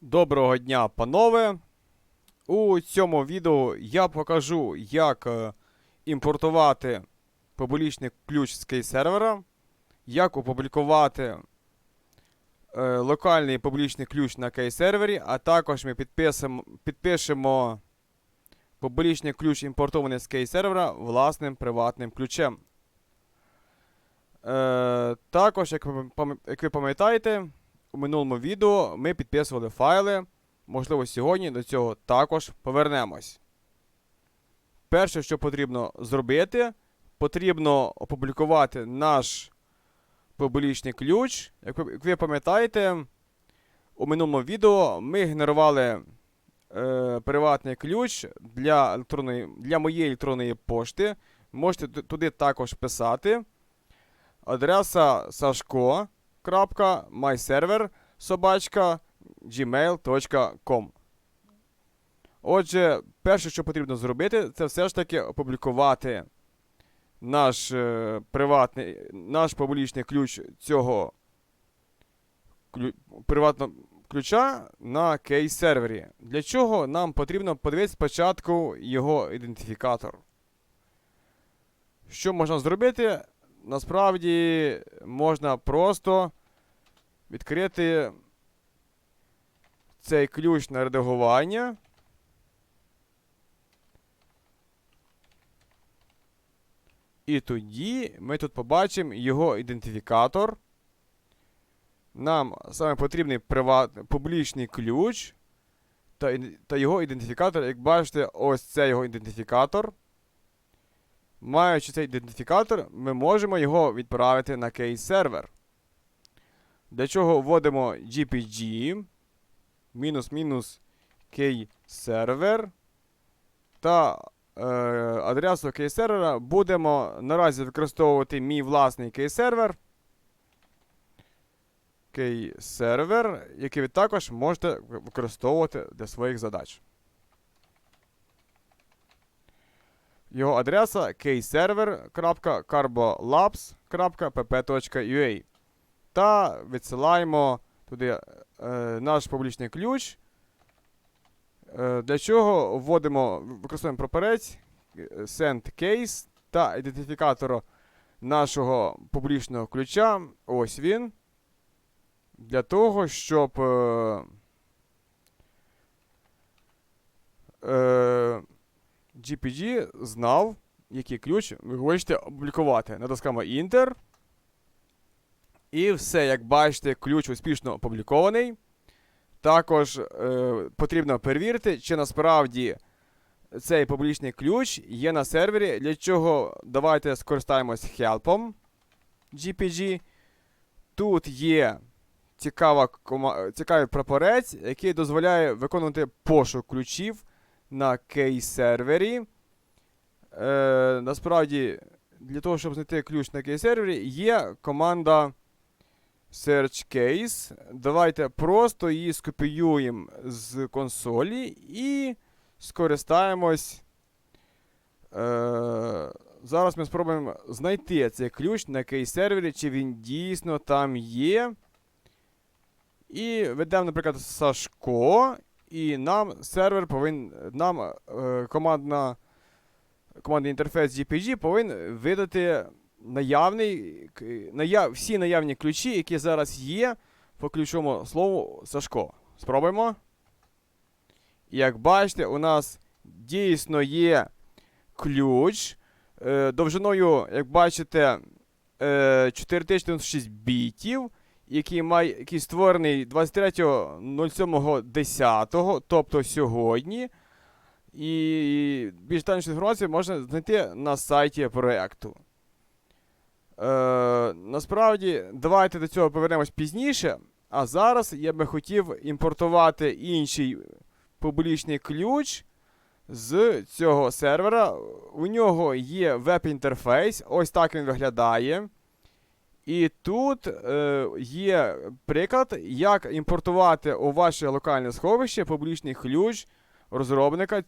Доброго дня, панове! У цьому відео я покажу, як е, імпортувати публічний ключ з кей-сервера, як опублікувати е, локальний публічний ключ на кей-сервері, а також ми підписимо, підпишемо публічний ключ імпортований з кей-сервера власним приватним ключем. Е, також, як ви пам'ятаєте, у минулому відео ми підписували файли. Можливо, сьогодні до цього також повернемось. Перше, що потрібно зробити, потрібно опублікувати наш публічний ключ. Як ви, пам'ятаєте, у минулому відео ми генерували е, приватний ключ для, електронної, для моєї електронної пошти. Можете туди також писати. Адреса Сашко myserver собачка gmail.com. Отже, перше, що потрібно зробити, це все ж таки опублікувати наш е, приватний, наш публічний ключ цього клю, приватного ключа на кейс-сервері. Для чого нам потрібно подивитися спочатку його ідентифікатор. Що можна зробити? Насправді можна просто відкрити цей ключ на редагування. І тоді ми тут побачимо його ідентифікатор. Нам саме потрібний приват... публічний ключ та, та його ідентифікатор. Як бачите, ось це його ідентифікатор. Маючи цей ідентифікатор, ми можемо його відправити на кейс-сервер. Для чого вводимо GPG мінус мінус key-сервер та е, адресу key-сервера будемо наразі використовувати мій власний. Key-сервер, який ви також можете використовувати для своїх задач. Його адреса keyserver.carbolabs.pp.ua та відсилаємо туди е, наш публічний ключ. Е, для чого вводимо, використовуємо прапорець е, send case та ідентифікатор нашого публічного ключа. Ось він. Для того, щоб е, е, GPG знав, який ключ ви хочете опублікувати. Натискаємо Enter. І все, як бачите, ключ успішно опублікований. Також е, потрібно перевірити, чи насправді цей публічний ключ є на сервері. Для чого давайте скористаємось хелпом GPG. Тут є цікава, цікавий прапорець, який дозволяє виконувати пошук ключів на кей-сервері. Е, насправді, для того, щоб знайти ключ на кей-сервері, є команда search case. Давайте просто її скопіюємо з консолі і скористаємось. Е, зараз ми спробуємо знайти цей ключ на кей-сервері, чи він дійсно там є. І ведемо, наприклад, Сашко. І нам сервер повинен. Нам е, командна, командний інтерфейс GPG повинен видати наявний, наяв, всі наявні ключі, які зараз є по ключовому слову Сашко. Спробуємо. Як бачите, у нас дійсно є ключ е, довжиною, як бачите, е, 4096 бітів, який, має, який створений 23.07.10, тобто сьогодні. І більш детальнішу інформацію можна знайти на сайті проєкту. Е, насправді, давайте до цього повернемось пізніше. А зараз я би хотів імпортувати інший публічний ключ з цього сервера. У нього є веб-інтерфейс, ось так він виглядає. І тут е, є приклад, як імпортувати у ваше локальне сховище публічний ключ розробника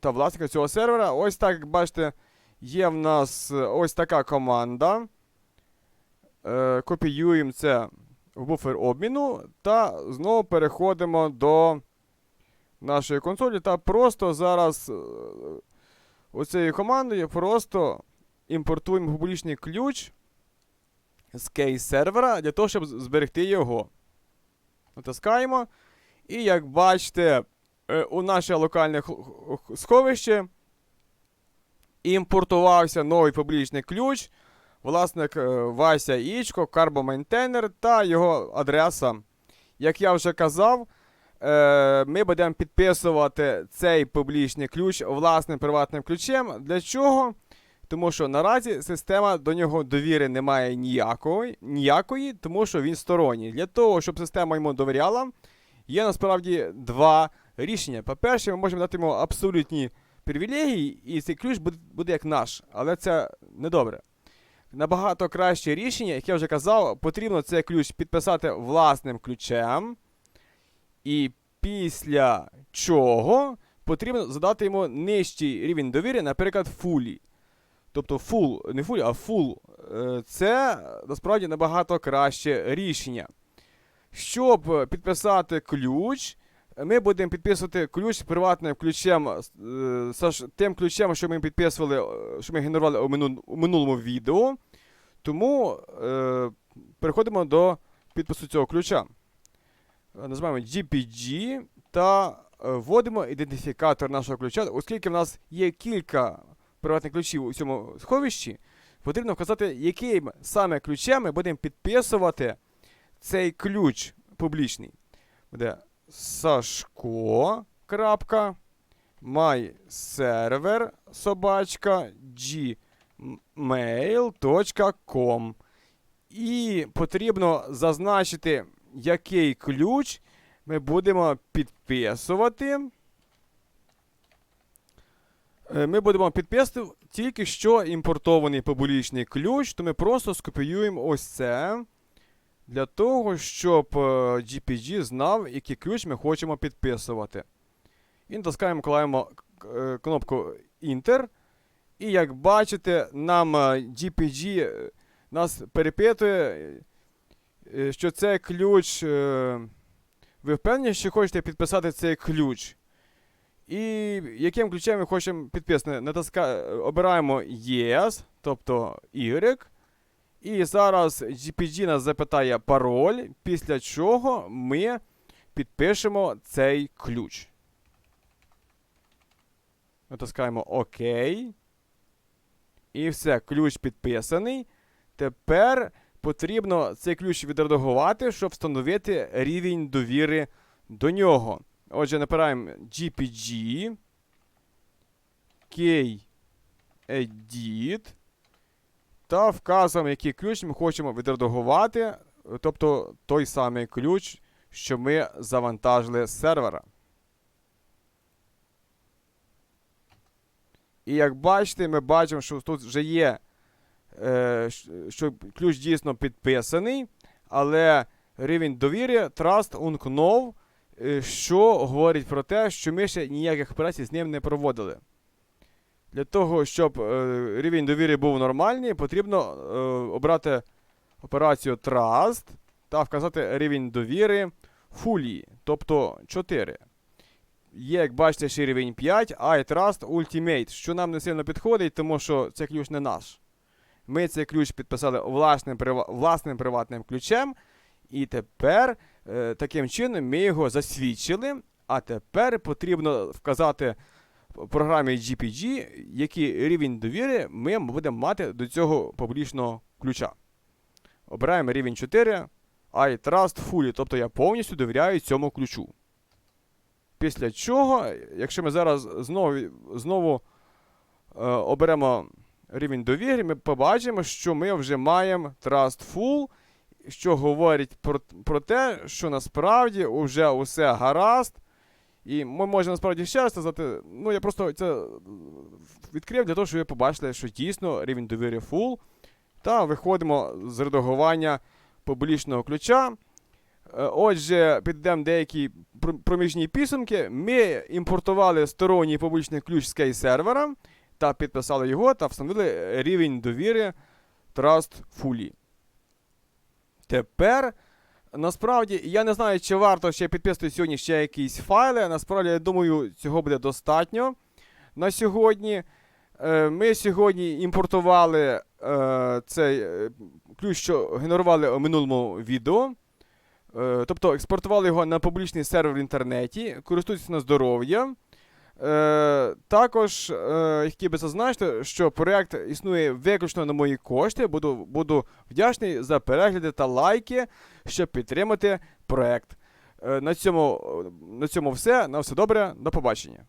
та власника цього сервера. Ось так, як бачите, є в нас ось така команда. Е, копіюємо це в буфер обміну та знову переходимо до нашої консолі та просто зараз е, оцією командою просто імпортуємо публічний ключ з кейс-сервера для того, щоб зберегти його. Натискаємо. І як бачите, е, у наше локальне сховище імпортувався новий публічний ключ. Власник е, Вася Ічко, карбомейнтейнер та його адреса. Як я вже казав, е, ми будемо підписувати цей публічний ключ власним приватним ключем. Для чого? Тому що наразі система до нього довіри не має ніякої, ніякої, тому що він сторонній. Для того, щоб система йому довіряла, є насправді два рішення. По-перше, ми можемо дати йому абсолютні привілегії, і цей ключ буде, буде як наш, але це недобре. Набагато краще рішення, як я вже казав, потрібно цей ключ підписати власним ключем. І після чого потрібно задати йому нижчий рівень довіри, наприклад, фулі. Тобто full, не full, а full. Е, Це насправді набагато краще рішення. Щоб підписати ключ, ми будемо підписувати ключ приватним ключем, е, тим ключем, що ми підписували, е, що ми генерували у, минулому відео. Тому е, переходимо до підпису цього ключа. Е, Називаємо GPG та вводимо ідентифікатор нашого ключа, оскільки в нас є кілька приватних ключів у цьому сховищі, потрібно вказати, яким саме ключем ми будемо підписувати цей ключ публічний. Буде Сашко. Крапка, myserver собачка gmail.com І потрібно зазначити, який ключ ми будемо підписувати. Е, Ми будемо підписувати тільки що імпортований публічний ключ, то ми просто скопіюємо ось це для того, щоб е, GPG знав, який ключ ми хочемо підписувати. І натискаємо клаємо е, кнопку Enter. І як бачите, нам е, GPG е, нас перепитує, е, що цей ключ. е, Ви впевнені, що хочете підписати цей ключ? І яким ключем ми хочемо підписати? Натиска... Обираємо Yes, тобто Y. І зараз GPG нас запитає пароль, після чого ми підпишемо цей ключ. Натискаємо ОК. І все, ключ підписаний. Тепер потрібно цей ключ відредагувати, щоб встановити рівень довіри до нього. Отже, напираємо GPG. K-Edit. Та вказуємо, який ключ ми хочемо відредагувати. Тобто той самий ключ, що ми завантажили з сервера. І як бачите, ми бачимо, що тут вже є, е, що ключ дійсно підписаний, але рівень довіри Trust Unknown, е, що говорить про те, що ми ще ніяких операцій з ним не проводили. Для того, щоб е, рівень довіри був нормальний, потрібно е, обрати операцію Trust та вказати рівень довіри Fully, тобто 4. Є, як бачите, ще рівень 5, iTrust Ultimate, що нам не сильно підходить, тому що цей ключ не наш. Ми цей ключ підписали власним, власним приватним ключем, і тепер е, таким чином ми його засвідчили. А тепер потрібно вказати програмі GPG, який рівень довіри ми будемо мати до цього публічного ключа. Обираємо рівень 4, I trust fully, тобто я повністю довіряю цьому ключу. Після чого, якщо ми зараз знову, знову е, оберемо рівень довіри, ми побачимо, що ми вже маємо Trust Full, що говорить про, про те, що насправді вже усе гаразд. І ми можемо насправді ще раз сказати, ну я просто це відкрив для того, щоб ви побачили, що дійсно рівень довіри full. Та виходимо з редагування публічного ключа. Е, Отже, підемо деякі проміжні підсумки. Ми імпортували сторонній публічний ключ з кейс-сервера та підписали його та встановили рівень довіри Trust Fully. Тепер насправді я не знаю, чи варто ще підписувати сьогодні ще якісь файли. Насправді, я думаю, цього буде достатньо на сьогодні. Е, Ми сьогодні імпортували е, цей е, ключ, що генерували у минулому відео. Тобто експортували його на публічний сервер в інтернеті, користуйтесь на здоров'я. Е, також е, хотів би зазначити, що проєкт існує виключно на мої кошти. Буду, буду вдячний за перегляди та лайки, щоб підтримати проєкт. Е, на, цьому, на цьому все. На все добре. До побачення.